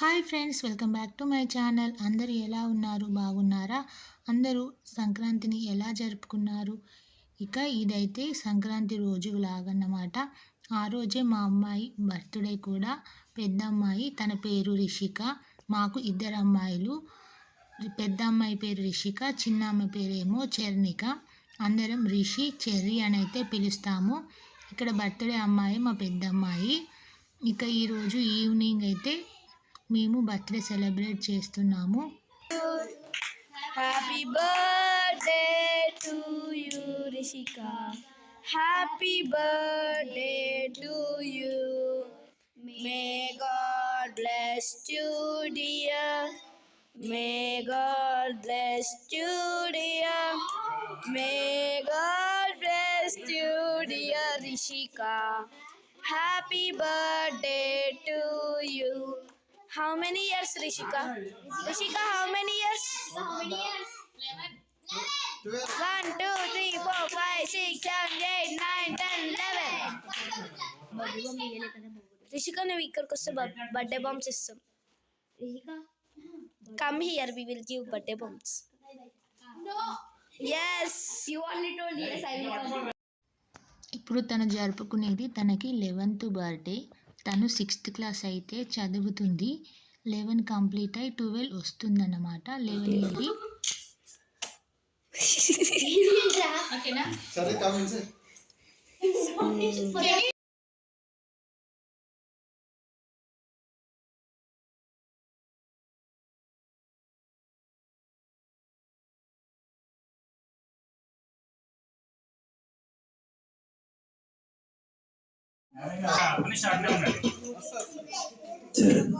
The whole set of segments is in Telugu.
Hi friends welcome back to my channel. అందరూ ఎలా ఉన్నారు? బాగున్నారా? అందరూ సంక్రాంతిని ఎలా జరుపుకున్నారు? ఇక ఇదైతే సంక్రాంతి రోజు లాగన్నమాట. ఆ రోజే మా అమ్మాయి బర్త్డే కూడా. పెద్ద అమ్మాయి తన పేరు రిషిక మాకు ఇద్దరు అమ్మాయిలు. పెద్ద అమ్మాయి పేరు రిషిక చిన్న అమ్మాయి పేరేమో చర్ణిక. అందరం రిషి చెర్రి అని అయితే పిలుస్తాము. ఇక్కడ బర్త్డే అమ్మాయి మా పెద్ద అమ్మాయి ఇక ఈరోజు ఈవినింగ్ అయితే మేము బర్త్డే సెలబ్రేట్ చేస్తున్నాము happy birthday to you Rishika happy birthday to you may God bless you dear may God bless you dear may God bless you dear Rishika happy birthday to you How many years, Rishika? Rishika, how many years? How many years? Eleven. One, two, three, four, five, six, seven, eight, nine, ten, eleven. Rishika Navikar Kosta birthday bomb system. Rishika? Come here, we will give birthday bombs. No! Yes! You only told yes, I will. ఇప్పుడు తను జరుపుకునేది తనకి లెవెన్త్ బర్త్డే తను సిక్స్త్ క్లాస్ అయితే చదువుతుంది. లెవెన్ కంప్లీట్ అయి ట్వెల్వ్ వస్తుందన్నమాట. లెవెన్ ఇయర్ది సరే ten,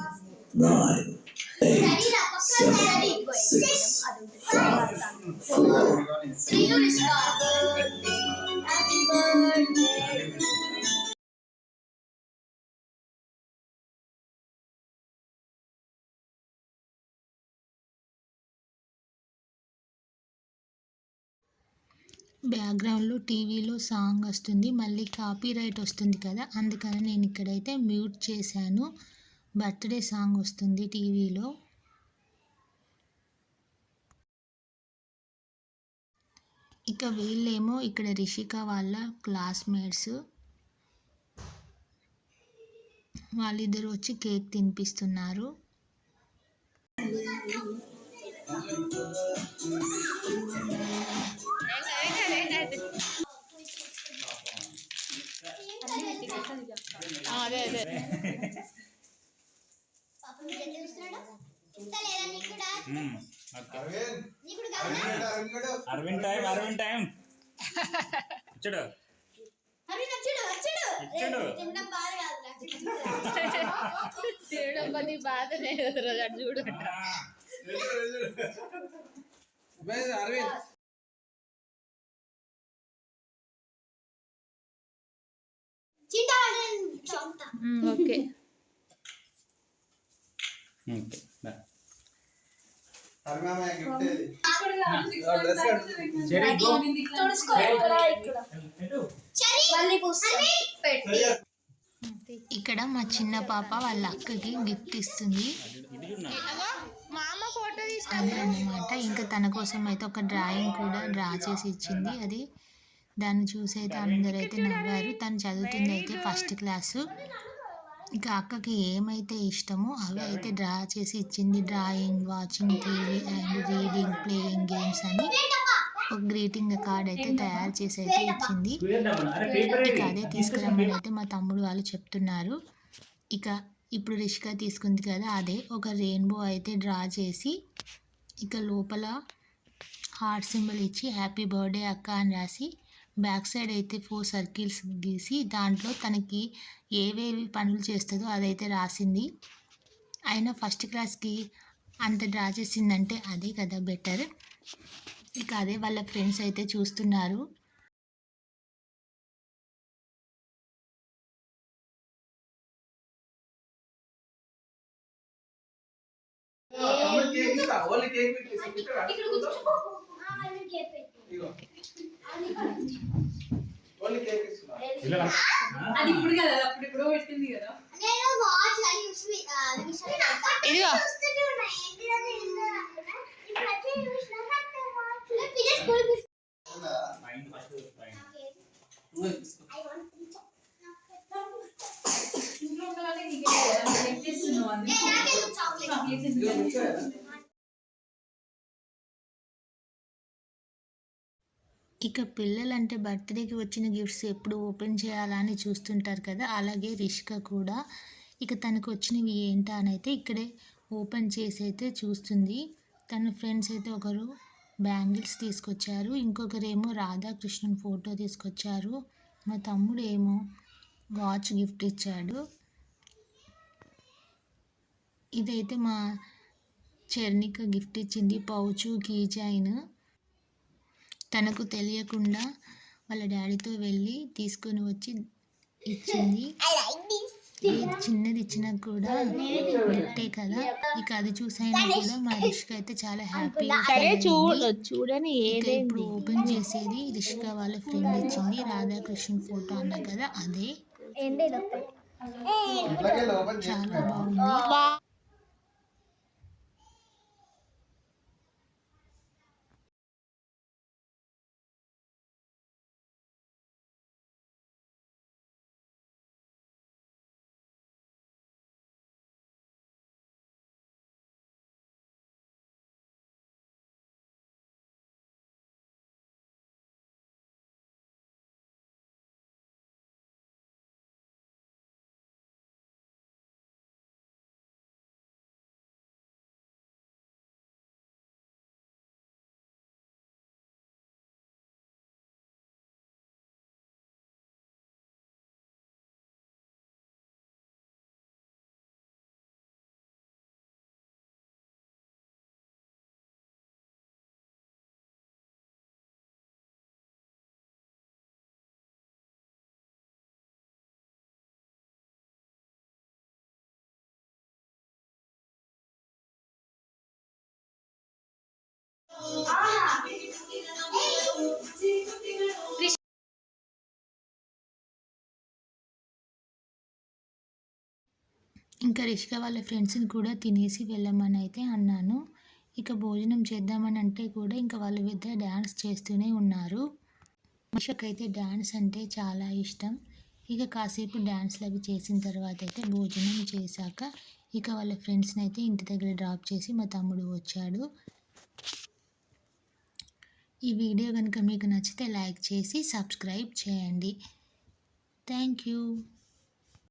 nine, eight, seven, six, five, four, బ్యాక్గ్రౌండ్లో టీవీలో సాంగ్ వస్తుంది మళ్ళీ కాపీ రైట్ వస్తుంది కదా అందుకని నేను ఇక్కడైతే మ్యూట్ చేశాను. బర్త్డే సాంగ్ వస్తుంది టీవీలో. ఇక వీళ్ళేమో ఇక్కడ రిషిక వాళ్ళ క్లాస్మేట్స్. వాళ్ళిద్దరు వచ్చి కేక్ తినిపిస్తున్నారు. Thank you. Aravind Aravind Aravind time Aravind time. ఇచ్చాడు. ఇచ్చాడు. తినడం పని బాధనే చూడు. అరవింద్. ఓకే. ఇక్కడ మా చిన్న పాప వాళ్ళ అక్కకి గిఫ్ట్ ఇస్తుంది. అదే అన్నమాట ఇంకా తన కోసం అయితే ఒక డ్రాయింగ్ కూడా డ్రా చేసి ఇచ్చింది. అది దాన్ని చూసి అయితే అందరూ అయితే నవ్వారు. తను చదువుతుంది అయితే ఫస్ట్ క్లాసు. ఇక అక్కకి ఏమైతే ఇష్టమో అవి అయితే డ్రా చేసి ఇచ్చింది drawing watching TV and reading playing games అని ఒక గ్రీటింగ్ కార్డ్ అయితే తయారు చేసి అయితే ఇచ్చింది. ఇక అదే తీసుకురమ్మని అయితే మా తమ్ముడు వాళ్ళు చెప్తున్నారు. ఇక ఇప్పుడు రిషిక తీసుకుంది కదా అదే ఒక రెయిన్బో అయితే డ్రా చేసి ఇక లోపల హార్ట్ సింబల్ ఇచ్చి హ్యాపీ బర్త్డే అక్క అని రాసి బ్యాక్ సైడ్ అయితే ఫోర్ సర్కిల్స్ గీసి దాంట్లో తనకి ఏవేవి పనులు చేస్తుందో అదైతే రాసింది. అయినా ఫస్ట్ క్లాస్కి అంత డ్రా చేసిందంటే అదే కదా బెటర్. ఇక అదే వాళ్ళ ఫ్రెండ్స్ అయితే చూస్తున్నారు. కేక్ అది ఇప్పుడు కదా అప్పుడు ఇప్పుడు పెట్టింది కదా. ఇదిగో. నువ్వే ఇక పిల్లలంటే బర్త్డేకి వచ్చిన గిఫ్ట్స్ ఎప్పుడు ఓపెన్ చేయాలా అని చూస్తుంటారు కదా అలాగే రిష్క కూడా. ఇక తనకు వచ్చినవి ఏంటా అని అయితే ఇక్కడే ఓపెన్ చేసి అయితే చూస్తుంది. తన ఫ్రెండ్స్ అయితే ఒకరు బ్యాంగిల్స్ తీసుకొచ్చారు. ఇంకొకరేమో రాధాకృష్ణన్ ఫోటో తీసుకొచ్చారు. మా తమ్ముడు ఏమో వాచ్ గిఫ్ట్ ఇచ్చాడు. ఇదైతే మా చర్ణిక గిఫ్ట్ ఇచ్చింది. Pouch key chain. తనకు తెలియకుండా వాళ్ళ డాడీతో వెళ్ళి తీసుకొని వచ్చి ఇచ్చింది. చిన్నది ఇచ్చినా కూడా పెట్టే కదా. ఇక అది చూసైనా కూడా మా రిష్క అయితే చాలా హ్యాపీగా చూడని ఇప్పుడు ఓపెన్ చేసేది రిష్క వాళ్ళ ఫ్రెండ్ ఇచ్చింది. రాధాకృష్ణ ఫోటో అన్నా కదా అదే. చాలా బాగుంది. ఇంకా రిషిక వాళ్ళ ఫ్రెండ్స్ని కూడా తినేసి వెళ్ళమని అయితే అన్నాను. ఇక భోజనం చేద్దామని అంటే కూడా ఇంకా వాళ్ళ వద్ద డ్యాన్స్ చేస్తూనే ఉన్నారు. అయితే డ్యాన్స్ అంటే చాలా ఇష్టం. ఇక కాసేపు డ్యాన్స్లు అవి చేసిన తర్వాత అయితే భోజనం చేశాక ఇక వాళ్ళ ఫ్రెండ్స్ని అయితే ఇంటి దగ్గర డ్రాప్ చేసి మా తమ్ముడు వచ్చాడు. ఈ వీడియో కనుక మీకు నచ్చితే లైక్ చేసి సబ్స్క్రైబ్ చేయండి. Thank you.